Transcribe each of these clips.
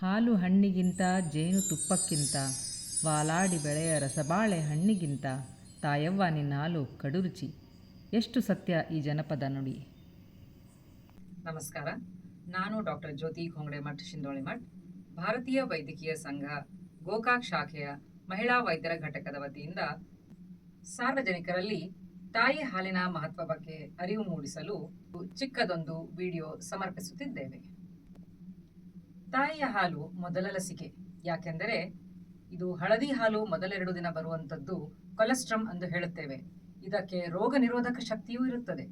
ಹಾಲು ಹಣ್ಣಿಗಿಂತ, ಜೇನು ತುಪ್ಪಕ್ಕಿಂತ, ವಾಲಾಡಿ ಬೆಳೆಯ ರಸಬಾಳೆ ಹಣ್ಣಿಗಿಂತ, ತಾಯವ್ವ ನಿನ್ನ ಹಾಲು ಕಡುರುಚಿ. ಎಷ್ಟು ಸತ್ಯ ಈ ಜನಪದ ನುಡಿ. ನಮಸ್ಕಾರ. ನಾನು ಡಾಕ್ಟರ್ ಜ್ಯೋತಿ ಖೋಂಗ್ಡೆ ಮಠ್, ಶಿಂದೋಳಿ ಮಠ್. ಭಾರತೀಯ ವೈದ್ಯಕೀಯ ಸಂಘ, ಗೋಕಾಕ್ ಶಾಖೆಯ ಮಹಿಳಾ ವೈದ್ಯರ ಘಟಕದ ವತಿಯಿಂದ ಸಾರ್ವಜನಿಕರಲ್ಲಿ ತಾಯಿ ಹಾಲಿನ ಮಹತ್ವ ಬಗ್ಗೆ ಅರಿವು ಮೂಡಿಸಲು ಚಿಕ್ಕದೊಂದು ವಿಡಿಯೋ ಸಮರ್ಪಿಸುತ್ತಿದ್ದೇವೆ. ತಾಯಿಯ ಹಾಲು ಮೊದಲ ಲಸಿಕೆ. ಯಾಕೆಂದರೆ ಇದು ಹಳದಿ ಹಾಲು ಮೊದಲೆರಡು ದಿನ ಬರುವಂಥದ್ದು ಕೊಲೆಸ್ಟ್ರಮ್ ಎಂದು ಹೇಳುತ್ತೇವೆ. ಇದಕ್ಕೆ ರೋಗ ನಿರೋಧಕ ಶಕ್ತಿಯೂ ಇರುತ್ತದೆ.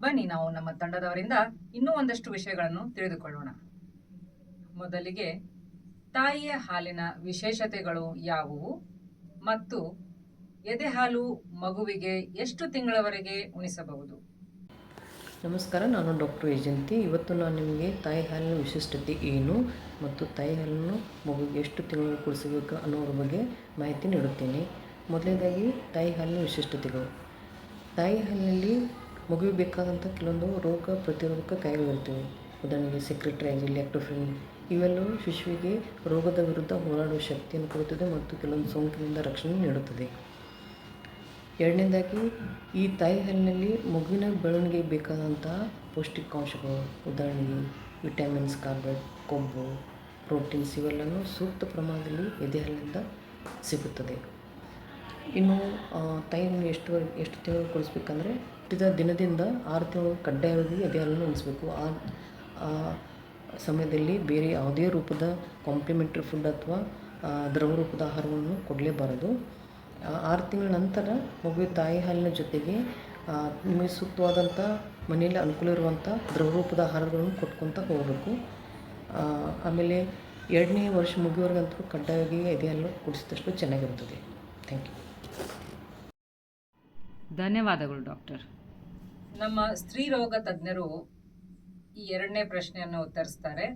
ಬನ್ನಿ ನಾವು ನಮ್ಮ ತಂಡದವರಿಂದ ಇನ್ನೂ ಒಂದಷ್ಟು ವಿಷಯಗಳನ್ನು ತಿಳಿದುಕೊಳ್ಳೋಣ. ಮೊದಲಿಗೆ ತಾಯಿಯ ಹಾಲಿನ ವಿಶೇಷತೆಗಳು ಯಾವುವು ಮತ್ತು ಎದೆ ಹಾಲು ಮಗುವಿಗೆ ಎಷ್ಟು ತಿಂಗಳವರೆಗೆ ಉಣಿಸಬಹುದು? ನಮಸ್ಕಾರ, ನಾನು ಡಾಕ್ಟರ್ ಏಜಂತಿ ಇವತ್ತು ನಾನು ನಿಮಗೆ ತಾಯಿ ಹಾಲಿನ ವಿಶಿಷ್ಟತೆ ಏನು ಮತ್ತು ತಾಯಿ ಹಾಲನ್ನು ಮಗುವಿಗೆ ಎಷ್ಟು ತಿಂಗಳು ಕುಡಿಸಬೇಕು ಅನ್ನೋದ್ರ ಬಗ್ಗೆ ಮಾಹಿತಿ ನೀಡುತ್ತೇನೆ. ಮೊದಲನೇದಾಗಿ ತಾಯಿ ಹಾಲಿನ ವಿಶಿಷ್ಟತೆಗಳು. ತಾಯಿ ಹಾಲಿನಲ್ಲಿ ಮಗುವಿಗೆ ಬೇಕಾದಂಥ ಕೆಲವೊಂದು ರೋಗ ಪ್ರತಿರೋಧಕ ಕಾಯಿಲೆಗಳಿರ್ತವೆ ಉದಾಹರಣೆಗೆ ಸೆಕ್ರೆಟ್ರೈಜ್ ಲ್ಯಾಕ್ಟೋಫಿನ್ ಇವೆಲ್ಲವೂ ಶಿಶುವಿಗೆ ರೋಗದ ವಿರುದ್ಧ ಹೋರಾಡುವ ಶಕ್ತಿಯನ್ನು ಕೊಡುತ್ತದೆ ಮತ್ತು ಕೆಲವೊಂದು ಸೋಂಕಿನಿಂದ ರಕ್ಷಣೆ ನೀಡುತ್ತದೆ. ಎರಡನೇದಾಗಿ, ಈ ತಾಯಿ ಹಾಲಿನಲ್ಲಿ ಮಗುವಿನ ಬೆಳವಣಿಗೆಗೆ ಬೇಕಾದಂತಹ ಪೌಷ್ಟಿಕಾಂಶಗಳು, ಉದಾಹರಣೆಗೆ ವಿಟಮಿನ್ಸ್ ಕಾರ್ಬೈಡ್, ಕೊಬ್ಬು, ಪ್ರೋಟೀನ್ಸ್ ಇವೆಲ್ಲನೂ ಸೂಕ್ತ ಪ್ರಮಾಣದಲ್ಲಿ ಎದೆ ಹಾಲಿನಿಂದ ಸಿಗುತ್ತದೆ. ಇನ್ನು ತಾಯಿಯನ್ನು ಎಷ್ಟು ಎಷ್ಟು ತಿಂಗಳು ಕೊಡಿಸ್ಬೇಕಂದ್ರೆ, ಹುಟ್ಟಿದ ದಿನದಿಂದ ಆರು ತಿಂಗಳು ಕಡ್ಡಾಯವಾಗಿ ಎದೆ ಹಾಲನ್ನು ಉಣಿಸ್ಬೇಕು ಆ ಸಮಯದಲ್ಲಿ ಬೇರೆ ಯಾವುದೇ ರೂಪದ ಕಾಂಪ್ಲಿಮೆಂಟ್ರಿ ಫುಡ್ ಅಥವಾ ದ್ರವ ರೂಪದ ಆಹಾರವನ್ನು ಕೊಡಲೇಬಾರದು. ಆರು ತಿಂಗಳ ನಂತರ ಮಗುವಿನ ತಾಯಿ ಹಾಲಿನ ಜೊತೆಗೆ ನಿಮಗೆ ಸೂಕ್ತವಾದಂಥ ಮನೆಯಲ್ಲಿ ಅನುಕೂಲ ಇರುವಂಥ ದ್ರವ ರೂಪದ ಆಹಾರಗಳನ್ನು ಕೊಟ್ಕೊತ ಹೋಗಬೇಕು. ಆಮೇಲೆ ಎರಡನೇ ವರ್ಷ ಮುಗಿಯೋವರೆಗಂತೂ ಕಡ್ಡಾಯವಾಗಿ ಎದೆ ಹಾಲು ಕುಡಿಸಿದಷ್ಟು ಚೆನ್ನಾಗಿರುತ್ತದೆ ಥ್ಯಾಂಕ್ ಯು ಧನ್ಯವಾದಗಳು ಡಾಕ್ಟರ್. ನಮ್ಮ ಸ್ತ್ರೀ ರೋಗ ತಜ್ಞರು ಈ ಎರಡನೇ ಪ್ರಶ್ನೆಯನ್ನು ಉತ್ತರಿಸ್ತಾರೆ.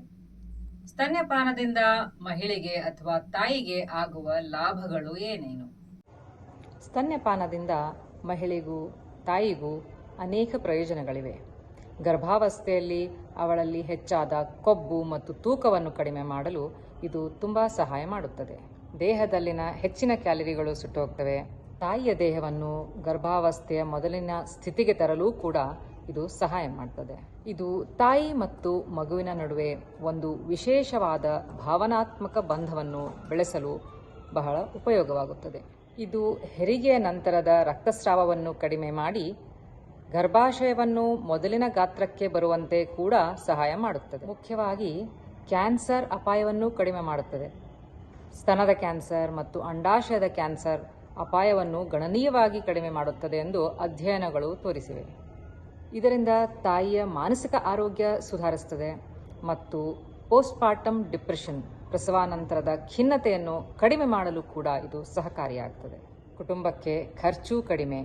ಸ್ತನ್ಯಪಾನದಿಂದ ಮಹಿಳೆಗೆ ಅಥವಾ ತಾಯಿಗೆ ಆಗುವ ಲಾಭಗಳು ಏನೇನು? ಸ್ತನ್ಯಪಾನದಿಂದ ಮಹಿಳೆಗೂ ತಾಯಿಗೂ ಅನೇಕ ಪ್ರಯೋಜನಗಳಿವೆ. ಗರ್ಭಾವಸ್ಥೆಯಲ್ಲಿ ಅವಳಲ್ಲಿ ಹೆಚ್ಚಾದ ಕೊಬ್ಬು ಮತ್ತು ತೂಕವನ್ನು ಕಡಿಮೆ ಮಾಡಲು ಇದು ತುಂಬ ಸಹಾಯ ಮಾಡುತ್ತದೆ. ದೇಹದಲ್ಲಿನ ಹೆಚ್ಚಿನ ಕ್ಯಾಲರಿಗಳು ಸುಟ್ಟುಹೋಗ್ತವೆ ತಾಯಿಯ ದೇಹವನ್ನು ಗರ್ಭಾವಸ್ಥೆಯ ಮೊದಲಿನ ಸ್ಥಿತಿಗೆ ತರಲು ಕೂಡ ಇದು ಸಹಾಯ ಮಾಡ್ತದೆ. ಇದು ತಾಯಿ ಮತ್ತು ಮಗುವಿನ ನಡುವೆ ಒಂದು ವಿಶೇಷವಾದ ಭಾವನಾತ್ಮಕ ಬಂಧವನ್ನು ಬೆಳೆಸಲು ಬಹಳ ಉಪಯೋಗವಾಗುತ್ತದೆ. ಇದು ಹೆರಿಗೆಯ ನಂತರದ ರಕ್ತಸ್ರಾವವನ್ನು ಕಡಿಮೆ ಮಾಡಿ ಗರ್ಭಾಶಯವನ್ನು ಮೊದಲಿನ ಗಾತ್ರಕ್ಕೆ ಬರುವಂತೆ ಕೂಡ ಸಹಾಯ ಮಾಡುತ್ತದೆ. ಮುಖ್ಯವಾಗಿ ಕ್ಯಾನ್ಸರ್ ಅಪಾಯವನ್ನು ಕಡಿಮೆ ಮಾಡುತ್ತದೆ. ಸ್ತನದ ಕ್ಯಾನ್ಸರ್ ಮತ್ತು ಅಂಡಾಶಯದ ಕ್ಯಾನ್ಸರ್ ಅಪಾಯವನ್ನು ಗಣನೀಯವಾಗಿ ಕಡಿಮೆ ಮಾಡುತ್ತದೆ ಎಂದು ಅಧ್ಯಯನಗಳು ತೋರಿಸಿವೆ. ಇದರಿಂದ ತಾಯಿಯ ಮಾನಸಿಕ ಆರೋಗ್ಯ ಸುಧಾರಿಸುತ್ತದೆ ಮತ್ತು ಪೋಸ್ಟ್ಪಾರ್ಟಮ್ ಡಿಪ್ರೆಷನ್ ಪ್ರಸವಾನಂತರದ ಖಿನ್ನತೆಯನ್ನು ಕಡಿಮೆ ಮಾಡಲು ಕೂಡ ಇದು ಸಹಕಾರಿಯಾಗ್ತದೆ. ಕುಟುಂಬಕ್ಕೆ ಖರ್ಚು ಕಡಿಮೆ.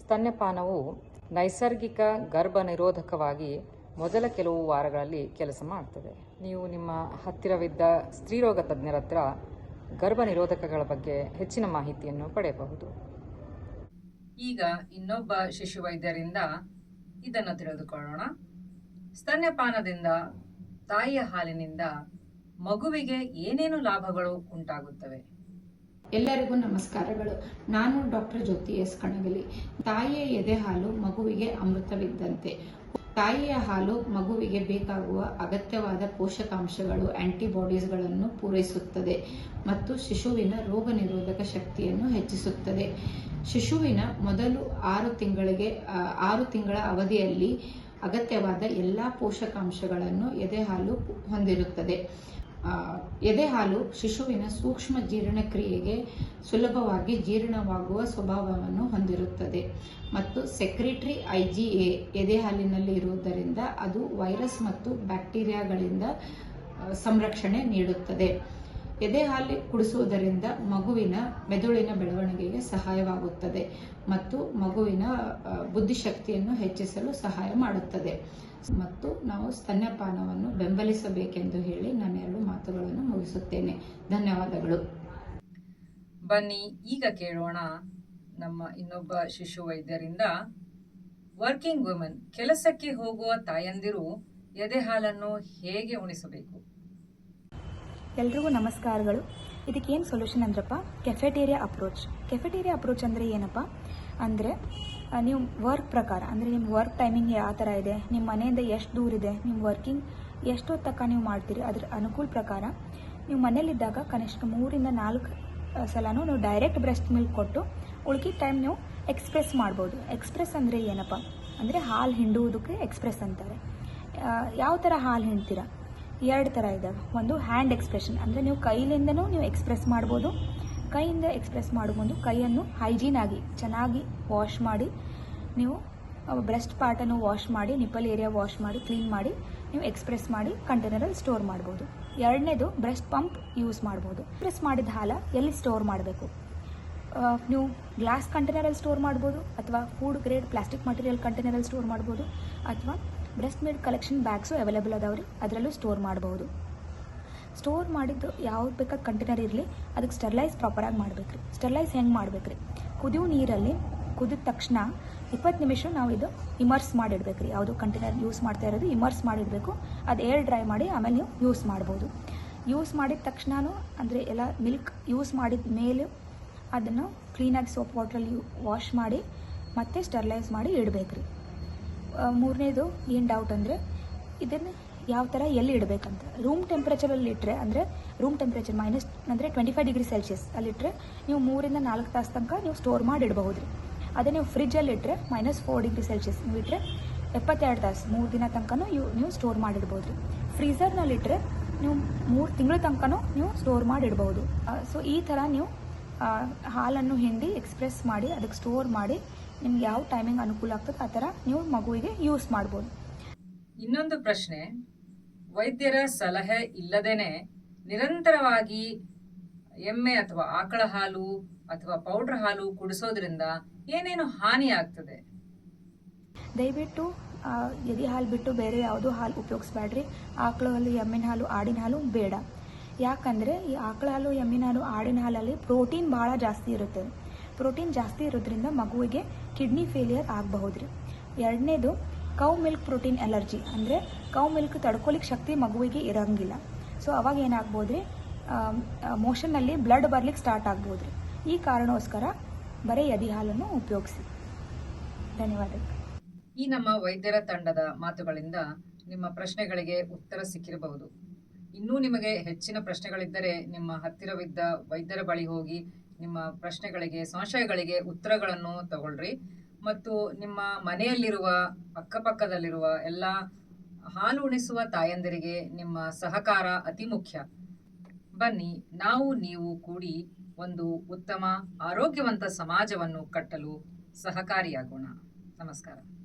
ಸ್ತನ್ಯಪಾನವು ನೈಸರ್ಗಿಕ ಗರ್ಭ ನಿರೋಧಕವಾಗಿ ಮೊದಲ ಕೆಲವು ವಾರಗಳಲ್ಲಿ ಕೆಲಸ ಮಾಡ್ತದೆ. ನೀವು ನಿಮ್ಮ ಹತ್ತಿರವಿದ್ದ ಸ್ತ್ರೀರೋಗ ತಜ್ಞರ ಹತ್ರ ಗರ್ಭ ನಿರೋಧಕಗಳ ಬಗ್ಗೆ ಹೆಚ್ಚಿನ ಮಾಹಿತಿಯನ್ನು ಪಡೆಯಬಹುದು. ಈಗ ಇನ್ನೊಬ್ಬ ಶಿಶು ವೈದ್ಯರಿಂದ ಇದನ್ನು ತಿಳಿದುಕೊಳ್ಳೋಣ. ಸ್ತನ್ಯಪಾನದಿಂದ ತಾಯಿಯ ಹಾಲಿನಿಂದ ಮಗುವಿಗೆ ಏನೇನು ಲಾಭಗಳು ಉಂಟಾಗುತ್ತವೆ? ಎಲ್ಲರಿಗೂ ನಮಸ್ಕಾರಗಳು. ನಾನು ಡಾಕ್ಟರ್ ಜ್ಯೋತಿ ಎಸ್ ಕಣಗಲಿ. ತಾಯಿಯ ಎದೆ ಹಾಲು ಮಗುವಿಗೆ ಅಮೃತವಿದ್ದಂತೆ. ತಾಯಿಯ ಹಾಲು ಮಗುವಿಗೆ ಬೇಕಾಗುವ ಅಗತ್ಯವಾದ ಪೋಷಕಾಂಶಗಳು, ಆಂಟಿಬಾಡೀಸ್ಗಳನ್ನು ಪೂರೈಸುತ್ತದೆ ಮತ್ತು ಶಿಶುವಿನ ರೋಗ ನಿರೋಧಕ ಶಕ್ತಿಯನ್ನು ಹೆಚ್ಚಿಸುತ್ತದೆ. ಶಿಶುವಿನ ಮೊದಲು ಆರು ತಿಂಗಳಿಗೆ ಆರು ತಿಂಗಳ ಅವಧಿಯಲ್ಲಿ ಅಗತ್ಯವಾದ ಎಲ್ಲ ಪೋಷಕಾಂಶಗಳನ್ನು ಎದೆ ಹಾಲು ಹೊಂದಿರುತ್ತದೆ. ಎದೆ ಹಾಲು ಶಿಶುವಿನ ಸೂಕ್ಷ್ಮ ಜೀರ್ಣಕ್ರಿಯೆಗೆ ಸುಲಭವಾಗಿ ಜೀರ್ಣವಾಗುವ ಸ್ವಭಾವವನ್ನು ಹೊಂದಿರುತ್ತದೆ. ಮತ್ತು ಸೆಕ್ರೆಟರಿ ಎ ಎದೆ ಹಾಲಿನಲ್ಲಿ ಇರುವುದರಿಂದ ಅದು ವೈರಸ್ ಮತ್ತು ಬ್ಯಾಕ್ಟೀರಿಯಾಗಳಿಂದ ಸಂರಕ್ಷಣೆ ನೀಡುತ್ತದೆ. ಎದೆ ಹಾಲು ಕುಡಿಸುವುದರಿಂದ ಮಗುವಿನ ಮೆದುಳಿನ ಬೆಳವಣಿಗೆಗೆ ಸಹಾಯವಾಗುತ್ತದೆ ಮತ್ತು ಮಗುವಿನ ಬುದ್ಧಿಶಕ್ತಿಯನ್ನು ಹೆಚ್ಚಿಸಲು ಸಹಾಯ ಮಾಡುತ್ತದೆ. ಮತ್ತು ನಾವು ಸ್ತನ್ಯಪಾನವನ್ನು ಬೆಂಬಲಿಸಬೇಕೆಂದು ಹೇಳಿ ನಾನು ಎರಡು ಮಾತುಗಳನ್ನು ಮುಗಿಸುತ್ತೇನೆ. ಧನ್ಯವಾದಗಳು. ಬನ್ನಿ, ಈಗ ಕೇಳೋಣ ನಮ್ಮ ಇನ್ನೊಬ್ಬ ಶಿಶು ವೈದ್ಯರಿಂದ ವರ್ಕಿಂಗ್ ವುಮೆನ್, ಕೆಲಸಕ್ಕೆ ಹೋಗುವ ತಾಯಂದಿರು ಎದೆ ಹಾಲನ್ನು ಹೇಗೆ ಉಣಿಸಬೇಕು? ಎಲ್ರಿಗೂ ನಮಸ್ಕಾರಗಳು. ಇದಕ್ಕೇನು ಸೊಲ್ಯೂಷನ್ ಅಂದ್ರಪ್ಪ? ಕೆಫೆಟೇರಿಯಾ ಅಪ್ರೋಚ್ ಕೆಫೆಟೇರಿಯಾ ಅಪ್ರೋಚ್ ಅಂದರೆ ಏನಪ್ಪ? ಅಂದರೆ ನೀವು ವರ್ಕ್ ಪ್ರಕಾರ, ಅಂದರೆ ನಿಮ್ಮ ವರ್ಕ್ ಟೈಮಿಂಗ್ ಯಾವ ಥರ ಇದೆ ನಿಮ್ಮ ಮನೆಯಿಂದ ಎಷ್ಟು ದೂರ ಇದೆ ನಿಮ್ಮ ವರ್ಕಿಂಗ್ ಎಷ್ಟೊತ್ತು ತಕ್ಕ ನೀವು ಮಾಡ್ತೀರಿ, ಅದ್ರ ಅನುಕೂಲ ಪ್ರಕಾರ ನೀವು ಮನೇಲಿದ್ದಾಗ ಕನಿಷ್ಠ ಮೂರಿಂದ ನಾಲ್ಕು ಸಲನೂ ನೀವು ಡೈರೆಕ್ಟ್ ಬ್ರೆಸ್ಟ್ ಮಿಲ್ಕ್ ಕೊಟ್ಟು ಉಳ್ಕಿದ ಟೈಮ್ ನೀವು ಎಕ್ಸ್ಪ್ರೆಸ್ ಮಾಡ್ಬೋದು. ಎಕ್ಸ್ಪ್ರೆಸ್ ಅಂದರೆ ಏನಪ್ಪ? ಅಂದರೆ ಹಾಲು ಹಿಂಡುವುದಕ್ಕೆ ಎಕ್ಸ್ಪ್ರೆಸ್ ಅಂತಾರೆ. ಯಾವ ಥರ ಹಾಲು ಹಿಂಡ್ತೀರಾ? ಎರಡು ಥರ ಇದ್ದಾವೆ ಒಂದು ಹ್ಯಾಂಡ್ ಎಕ್ಸ್ಪ್ರೆಷನ್ ಅಂದರೆ ನೀವು ಕೈಲಿಂದನೂ ನೀವು ಎಕ್ಸ್ಪ್ರೆಸ್ ಮಾಡ್ಬೋದು. ಕೈಯಿಂದ ಎಕ್ಸ್ಪ್ರೆಸ್ ಮಾಡುವುದು ಕೈಯನ್ನು ಹೈಜೀನ್ ಆಗಿ, ಚೆನ್ನಾಗಿ ವಾಶ್ ಮಾಡಿ, ನೀವು ಬ್ರೆಸ್ಟ್ ಪಾರ್ಟನ್ನು ವಾಶ್ ಮಾಡಿ ನಿಪ್ಪಲ್ ಏರಿಯಾ ವಾಶ್ ಮಾಡಿ ಕ್ಲೀನ್ ಮಾಡಿ, ನೀವು ಎಕ್ಸ್ಪ್ರೆಸ್ ಮಾಡಿ ಕಂಟೈನರಲ್ಲಿ ಸ್ಟೋರ್ ಮಾಡ್ಬೋದು. ಎರಡನೇದು ಬ್ರೆಸ್ಟ್ ಪಂಪ್ ಯೂಸ್ ಮಾಡ್ಬೋದು. ಎಕ್ಸ್ಪ್ರೆಸ್ ಮಾಡಿದ ಹಾಲ ಎಲ್ಲಿ ಸ್ಟೋರ್ ಮಾಡಬೇಕು? ನೀವು ಗ್ಲಾಸ್ ಕಂಟೈನರಲ್ಲಿ ಸ್ಟೋರ್ ಮಾಡ್ಬೋದು, ಅಥವಾ ಫುಡ್ ಗ್ರೇಡ್ ಪ್ಲಾಸ್ಟಿಕ್ ಮಟೀರಿಯಲ್ ಕಂಟೈನರಲ್ಲಿ ಸ್ಟೋರ್ ಮಾಡ್ಬೋದು, ಅಥವಾ breast milk collection bags available ಅದಾವೆ ರೀ ಅದರಲ್ಲೂ ಸ್ಟೋರ್ ಮಾಡ್ಬೋದು. ಸ್ಟೋರ್ ಮಾಡಿದ್ದು ಯಾವ್ದು ಬೇಕಾದ ಕಂಟೈನರ್ ಇರಲಿ ಅದಕ್ಕೆ ಸ್ಟೆರ್ಲೈಸ್ ಪ್ರಾಪರಾಗಿ ಮಾಡ್ಬೇಕು ರೀ ಸ್ಟೆರ್ಲೈಸ್ ಹೆಂಗೆ ಮಾಡ್ಬೇಕು ರೀ ಕುದಿಯೋ ನೀರಲ್ಲಿ ಕುದಿದ ತಕ್ಷಣ ಇಪ್ಪತ್ತು ನಿಮಿಷ ನಾವು ಇದು ಇಮರ್ಸ್ ಮಾಡಿಡ್ಬೇಕು ರೀ ಯಾವುದು ಕಂಟೈನರ್ ಯೂಸ್ ಮಾಡ್ತಾ ಇರೋದು ಇಮರ್ಸ್ ಮಾಡಿಡಬೇಕು. ಅದು ಏರ್ ಡ್ರೈ ಮಾಡಿ ಆಮೇಲೆ ನೀವು ಯೂಸ್ ಮಾಡ್ಬೋದು. ಯೂಸ್ ಮಾಡಿದ ತಕ್ಷಣನೂ ಅಂದರೆ ಎಲ್ಲ ಮಿಲ್ಕ್ ಯೂಸ್ ಮಾಡಿದ ಮೇಲೆ ಅದನ್ನು ಕ್ಲೀನಾಗಿ ಸೋಪ್ ವಾಟ್ರಲ್ಲಿ ವಾಶ್ ಮಾಡಿ ಮತ್ತೆ ಸ್ಟೆರ್ಲೈಸ್ ಮಾಡಿ ಇಡಬೇಕು ರೀ ಮೂರನೇದು ಏನು ಡೌಟ್ ಅಂದರೆ ಇದನ್ನು ಯಾವ ಥರ ಎಲ್ಲಿ ಇಡಬೇಕಂತ. ರೂಮ್ ಟೆಂಪ್ರೇಚರಲ್ಲಿ ಇಟ್ಟರೆ ಅಂದರೆ ರೂಮ್ ಟೆಂಪ್ರೇಚರ್ ಮೈನಸ್ ಅಂದರೆ ಟ್ವೆಂಟಿ ಫೈವ್ ಡಿಗ್ರಿ ಸೆಲ್ಸಿಯಸ್ ಅಲ್ಲಿಟ್ಟರೆ ನೀವು ಮೂರಿಂದ ನಾಲ್ಕು ತಾಸು ತನಕ ನೀವು ಸ್ಟೋರ್ ಮಾಡಿ ಇಡಬಹುದು ರೀ ಅದೇ ನೀವು ಫ್ರಿಜ್ಜಲ್ಲಿ ಇಟ್ಟರೆ ಮೈನಸ್ ಫೋರ್ ಡಿಗ್ರಿ ಸೆಲ್ಸಿಯಸ್ ನೀವು ಇಟ್ಟರೆ ಎಪ್ಪತ್ತೆರಡು ತಾಸು, ಮೂರು ದಿನ ತನಕನೂ ಇವು ನೀವು ಸ್ಟೋರ್ ಮಾಡಿಡ್ಬೋದು ರೀ ಫ್ರೀಝರ್ನಲ್ಲಿ ಇಟ್ಟರೆ ನೀವು ಮೂರು ತಿಂಗಳ ತನಕನೂ ನೀವು ಸ್ಟೋರ್ ಮಾಡಿ ಇಡಬಹುದು ಸೊ ಈ ಥರ ನೀವು ಹಾಲನ್ನು ಹಿಂಡಿ ಎಕ್ಸ್ಪ್ರೆಸ್ ಮಾಡಿ ಅದಕ್ಕೆ ಸ್ಟೋರ್ ಮಾಡಿ ನಿಮ್ಗೆ ಯಾವ ಟೈಮಿಂಗ್ ಅನುಕೂಲ ಆಗ್ತದೆ ಆ ಥರ ನೀವು ಮಗುವಿಗೆ ಯೂಸ್ ಮಾಡ್ಬೋದು. ಇನ್ನೊಂದು ಪ್ರಶ್ನೆ ವೈದ್ಯರ ಸಲಹೆ ಇಲ್ಲದೇನೆ ನಿರಂತರವಾಗಿ ಎಮ್ಮೆ ಅಥವಾ ಆಕಳ ಹಾಲು ಅಥವಾ ಪೌಡರ್ ಹಾಲು ಕುಡಿಸೋದ್ರಿಂದ ಏನೇನು ಹಾನಿ ಆಗ್ತದೆ? ದಯವಿಟ್ಟು ಎದೆ ಹಾಲು ಬಿಟ್ಟು ಬೇರೆ ಯಾವುದೋ ಹಾಲು ಉಪಯೋಗಿಸ್ಬೇಡ್ರಿ. ಆಕಳ ಹಾಲು ಎಮ್ಮಿನ ಹಾಲು ಆಡಿನ ಹಾಲು ಬೇಡ. ಯಾಕಂದರೆ ಈ ಆಕಳ ಹಾಲು ಎಮ್ಮಿನ ಹಾಲು ಆಡಿನ ಹಾಲಲ್ಲಿ ಪ್ರೋಟೀನ್ ಭಾಳ ಜಾಸ್ತಿ ಇರುತ್ತೆ. ಪ್ರೋಟೀನ್ ಜಾಸ್ತಿ ಇರೋದ್ರಿಂದ ಮಗುವಿಗೆ ಕಿಡ್ನಿ ಫೇಲಿಯರ್ ಆಗಬಹುದು ರೀ ಎರಡನೇದು ಕೌ ಮಿಲ್ಕ್ ಪ್ರೋಟೀನ್ ಎಲರ್ಜಿ ಅಂದರೆ ಕೌ ಮಿಲ್ಕ್ ತಡ್ಕೊಲಿಕ್ಕೆ ಶಕ್ತಿ ಮಗುವಿಗೆ ಇರೋಂಗಿಲ್ಲ. ಸೊ ಅವಾಗ ಏನಾಗ್ಬೋದು ರೀ ಮೋಷನ್ನಲ್ಲಿ ಬ್ಲಡ್ ಬರ್ಲಿಕ್ಕೆ ಸ್ಟಾರ್ಟ್ ಆಗ್ಬೋದು ರೀ ಈ ಕಾರಣೋಸ್ಕರ ಬರೀ ಎದಿ ಹಾಲನ್ನು ಉಪಯೋಗಿಸಿ. ಧನ್ಯವಾದಗಳು. ಈ ನಮ್ಮ ವೈದ್ಯರ ತಂಡದ ಮಾತುಗಳಿಂದ ನಿಮ್ಮ ಪ್ರಶ್ನೆಗಳಿಗೆ ಉತ್ತರ ಸಿಕ್ಕಿರಬಹುದು. ಇನ್ನೂ ನಿಮಗೆ ಹೆಚ್ಚಿನ ಪ್ರಶ್ನೆಗಳಿದ್ದರೆ ನಿಮ್ಮ ಹತ್ತಿರವಿದ್ದ ವೈದ್ಯರ ಬಳಿ ಹೋಗಿ ನಿಮ್ಮ ಪ್ರಶ್ನೆಗಳಿಗೆ, ಸಂಶಯಗಳಿಗೆ ಉತ್ತರಗಳನ್ನು ತಗೊಳ್ರಿ. ಮತ್ತು ನಿಮ್ಮ ಮನೆಯಲ್ಲಿರುವ, ಅಕ್ಕಪಕ್ಕದಲ್ಲಿರುವ ಎಲ್ಲ ಹಾಲು ಉಣಿಸುವ ತಾಯಂದಿರಿಗೆ ನಿಮ್ಮ ಸಹಕಾರ ಅತಿ ಮುಖ್ಯ. ಬನ್ನಿ, ನಾವು ನೀವು ಕೂಡಿ ಒಂದು ಉತ್ತಮ, ಆರೋಗ್ಯವಂತ ಸಮಾಜವನ್ನು ಕಟ್ಟಲು ಸಹಕಾರಿಯಾಗೋಣ. ನಮಸ್ಕಾರ.